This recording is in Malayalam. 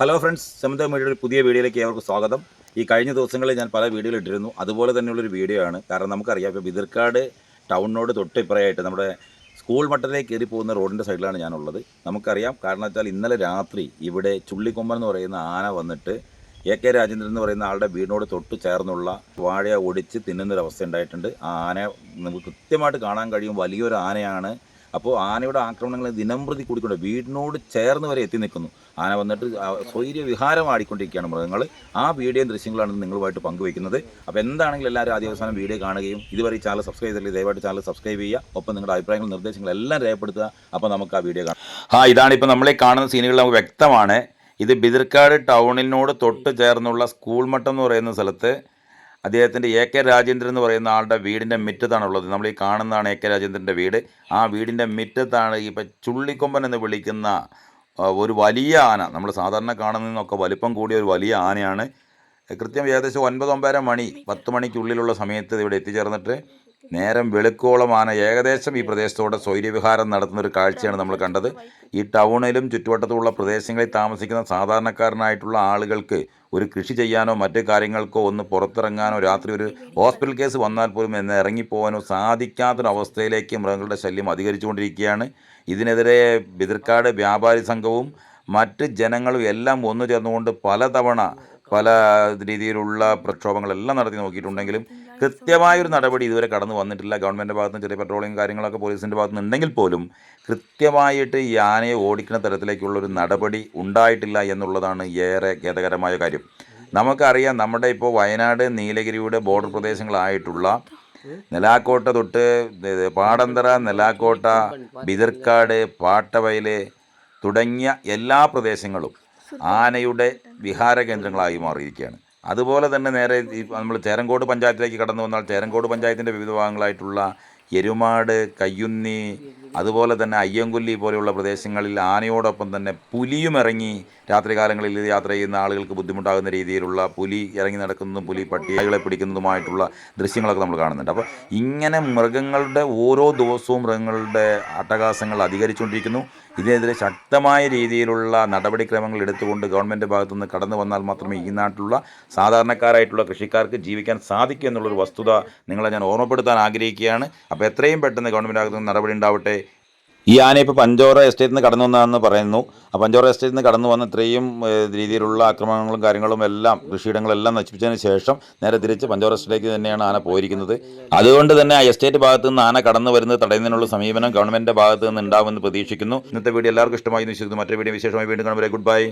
ഹലോ ഫ്രണ്ട്സ് സമന്ത മീഡിയയുടെ പുതിയ വീഡിയോയിലേക്ക് ഏവർക്കും സ്വാഗതം. ഈ കഴിഞ്ഞ ദിവസങ്ങളിൽ ഞാൻ പല വീഡിയോയിൽ ഇട്ടിരുന്നു. അതുപോലെ തന്നെയുള്ളൊരു വീഡിയോ ആണ് കാരണം നമുക്കറിയാം ഇപ്പോൾ ബിതിർക്കാട് ടൗണിനോട് തൊട്ട് ഇപ്പുറയായിട്ട് നമ്മുടെ സ്കൂൾ മട്ടത്തിലേക്ക് കയറി പോകുന്ന റോഡിന്റെ സൈഡിലാണ് ഞാനുള്ളത്. നമുക്കറിയാം കാരണം വെച്ചാൽ ഇന്നലെ രാത്രി ഇവിടെ ചുള്ളിക്കൊമ്പൻ എന്ന് പറയുന്ന ആന വന്നിട്ട് എ കെ രാജേന്ദ്രൻ എന്ന് പറയുന്ന ആളുടെ വീടിനോട് തൊട്ട് ചേർന്നുള്ള വാഴ ഒടിച്ച് തിന്നുന്നൊരവസ്ഥ ഉണ്ടായിട്ടുണ്ട്. ആ ആന നമുക്ക് കൃത്യമായിട്ട് കാണാൻ കഴിയും. വലിയൊരു ആനയാണ് അപ്പോൾ ആനയുടെ ആക്രമണങ്ങൾ ദിനം പ്രതി കൂടിക്കൊണ്ട് വീടിനോട് ചേർന്ന് വരെ എത്തി നിൽക്കുന്നു. ആന വന്നിട്ട് സ്വൈര്യ വിഹാരം ആടിക്കൊണ്ടിരിക്കുകയാണ് മൃഗങ്ങൾ ആ വീഡിയോ ദൃശ്യങ്ങളാണ് നിങ്ങളുമായിട്ട് പങ്കുവയ്ക്കുന്നത്. അപ്പോൾ എന്താണെങ്കിലും എല്ലാവരും ആദ്യ അവസാനം വീഡിയോ കാണുകയും ഇതുവരെ ഈ ചാനൽ സബ്സ്ക്രൈബ് ചെയ്തില്ല ദയവായിട്ട് ചാനൽ സബ്സ്ക്രൈബ് ചെയ്യുക. ഒപ്പം നിങ്ങളുടെ അഭിപ്രായങ്ങളും നിർദ്ദേശങ്ങളും എല്ലാം രേഖപ്പെടുത്തുക. അപ്പോൾ നമുക്ക് ആ വീഡിയോ കാണാം. ആ ഇതാണ് ഇപ്പോൾ നമ്മളെ കാണുന്ന സീനുകൾ നമുക്ക് വ്യക്തമാണ്. ഇത് ബിതിർക്കാട് ടൗണിനോട് തൊട്ട് ചേർന്നുള്ള സ്കൂൾ മട്ടം എന്ന് പറയുന്ന സ്ഥലത്ത് അദ്ദേഹത്തിന്റെ എ കെ രാജേന്ദ്രൻ എന്ന് പറയുന്ന ആളുടെ വീടിന്റെ മുറ്റത്താണുള്ളത്. നമ്മൾ ഈ കാണുന്നതാണ് എ കെ രാജേന്ദ്രന്റെ വീട്. ആ വീടിന്റെ മുറ്റത്താണ് ഇപ്പം ചുള്ളിക്കൊമ്പൻ എന്ന് വിളിക്കുന്ന ഒരു വലിയ ആന. നമ്മൾ സാധാരണ കാണുന്നതിനൊക്കെ വലിപ്പം കൂടിയ ഒരു വലിയ ആനയാണ്. കൃത്യം ഏകദേശം ഒൻപത് ഒമ്പതര മണി പത്ത് മണിക്കുള്ളിലുള്ള സമയത്ത് ഇവിടെ എത്തിച്ചേർന്നിട്ട് നേരം വെളുക്കോളമാണ്. ഏകദേശം ഈ പ്രദേശത്തോടെ സ്വൈര്യവിഹാരം നടത്തുന്ന ഒരു കാഴ്ചയാണ് നമ്മൾ കണ്ടത്. ഈ ടൗണിലും ചുറ്റുവട്ടത്തുമുള്ള പ്രദേശങ്ങളിൽ താമസിക്കുന്ന സാധാരണക്കാരനായിട്ടുള്ള ആളുകൾക്ക് ഒരു കൃഷി ചെയ്യാനോ മറ്റു കാര്യങ്ങൾക്കോ ഒന്ന് പുറത്തിറങ്ങാനോ രാത്രി ഒരു ഹോസ്പിറ്റൽ കേസ് വന്നാൽ പോലും എന്ന് ഇറങ്ങിപ്പോകാനോ സാധിക്കാത്തൊരവസ്ഥയിലേക്ക് മൃഗങ്ങളുടെ ശല്യം അധികരിച്ചുകൊണ്ടിരിക്കുകയാണ്. ഇതിനെതിരെ ബിതിർക്കാട് വ്യാപാരി സംഘവും മറ്റ് ജനങ്ങളും എല്ലാം ഒന്നു ചേർന്നുകൊണ്ട് പലതവണ പല രീതിയിലുള്ള പ്രക്ഷോഭങ്ങളെല്ലാം നടത്തി നോക്കിയിട്ടുണ്ടെങ്കിലും കൃത്യമായൊരു നടപടി ഇതുവരെ കടന്നു വന്നിട്ടില്ല. ഗവൺമെന്റ് ഭാഗത്തുനിന്ന് ചെറിയ പെട്രോളിങ് കാര്യങ്ങളൊക്കെ പോലീസിന്റെ ഭാഗത്തുനിന്ന് പോലും കൃത്യമായിട്ട് ഈ ആനയെ ഓടിക്കുന്ന തരത്തിലേക്കുള്ളൊരു നടപടി ഉണ്ടായിട്ടില്ല എന്നുള്ളതാണ് ഏറെ ഖേദകരമായ കാര്യം. നമുക്കറിയാം നമ്മുടെ ഇപ്പോൾ വയനാട് നീലഗിരിയുടെ ബോർഡർ പ്രദേശങ്ങളായിട്ടുള്ള നെലാക്കോട്ട തൊട്ട് പാടന്തറ നെലാക്കോട്ട ബിതിർക്കാട് പാട്ടവയൽ തുടങ്ങിയ എല്ലാ പ്രദേശങ്ങളും ആനയുടെ വിഹാര കേന്ദ്രങ്ങളായി മാറിയിരിക്കുകയാണ്. അതുപോലെ തന്നെ നേരെ ഈ നമ്മൾ ചേരങ്കോട് പഞ്ചായത്തിലേക്ക് കടന്നു വന്നാൽ ചേരങ്കോട് പഞ്ചായത്തിന്റെ വിവിധ ഭാഗങ്ങളായിട്ടുള്ള എരുമാട് കയ്യുന്നി അതുപോലെ തന്നെ അയ്യങ്കൊല്ലി പോലെയുള്ള പ്രദേശങ്ങളിൽ ആനയോടൊപ്പം തന്നെ പുലിയും ഇറങ്ങി രാത്രികാലങ്ങളിൽ യാത്ര ചെയ്യുന്ന ആളുകൾക്ക് ബുദ്ധിമുട്ടാകുന്ന രീതിയിലുള്ള പുലി ഇറങ്ങി നടക്കുന്നതും പുലി പട്ടികളെ പിടിക്കുന്നതുമായിട്ടുള്ള ദൃശ്യങ്ങളൊക്കെ നമ്മൾ കാണുന്നുണ്ട്. അപ്പോൾ ഇങ്ങനെ മൃഗങ്ങളുടെ ഓരോ ദിവസവും മൃഗങ്ങളുടെ അട്ടഹാസങ്ങൾ അധികരിച്ചുകൊണ്ടിരിക്കുന്നു. ഇതിനെതിരെ ശക്തമായ രീതിയിലുള്ള നടപടിക്രമങ്ങൾ എടുത്തുകൊണ്ട് ഗവൺമെന്റ് ഭാഗത്തുനിന്ന് കടന്നു വന്നാൽ മാത്രമേ ഈ നാട്ടിലുള്ള സാധാരണക്കാരായിട്ടുള്ള കൃഷിക്കാർക്ക് ജീവിക്കാൻ സാധിക്കൂ എന്നുള്ളൊരു വസ്തുത നിങ്ങളെ ഞാൻ ഓർമ്മപ്പെടുത്താൻ ആഗ്രഹിക്കുകയാണ്. അപ്പോൾ എത്രയും പെട്ടെന്ന് ഗവൺമെന്റ് ഭാഗത്തുനിന്ന് നടപടി ഉണ്ടാവട്ടെ. ഈ ആന ഇപ്പോൾ പഞ്ചോറ എസ്റ്റേറ്റിൽ നിന്ന് കടന്നു വന്നതെന്ന് പറയുന്നു. ആ പഞ്ചോറ എസ്റ്റേറ്റിൽ നിന്ന് കടന്നു വന്ന ഇത്രയും രീതിയിലുള്ള ആക്രമണങ്ങളും കാര്യങ്ങളും എല്ലാം കൃഷിയിടങ്ങളെല്ലാം നശിപ്പിച്ചതിന് ശേഷം നേരെ തിരിച്ച് പഞ്ചോറ എസ്റ്റേറ്റിലേക്ക് തന്നെയാണ് ആന പോയിരിക്കുന്നത്. അതുകൊണ്ട് തന്നെ ആ എസ്റ്റേറ്റ് ഭാഗത്ത് നിന്ന് ആന കടന്നു വരുന്നത് തടയുന്നതിനുള്ള സമീപനം ഗവൺമെന്റ് ഭാഗത്ത് നിന്ന് ഉണ്ടാവുമെന്ന് പ്രതീക്ഷിക്കുന്നു. ഇന്നത്തെ വീഡിയോ എല്ലാവർക്കും ഇഷ്ടമായി വിശ്വസിക്കുന്നു. മറ്റൊരു വീഡിയോ വിശേഷമായി വീണ്ടും കാണുമ്പോൾ ഗുഡ് ബൈ.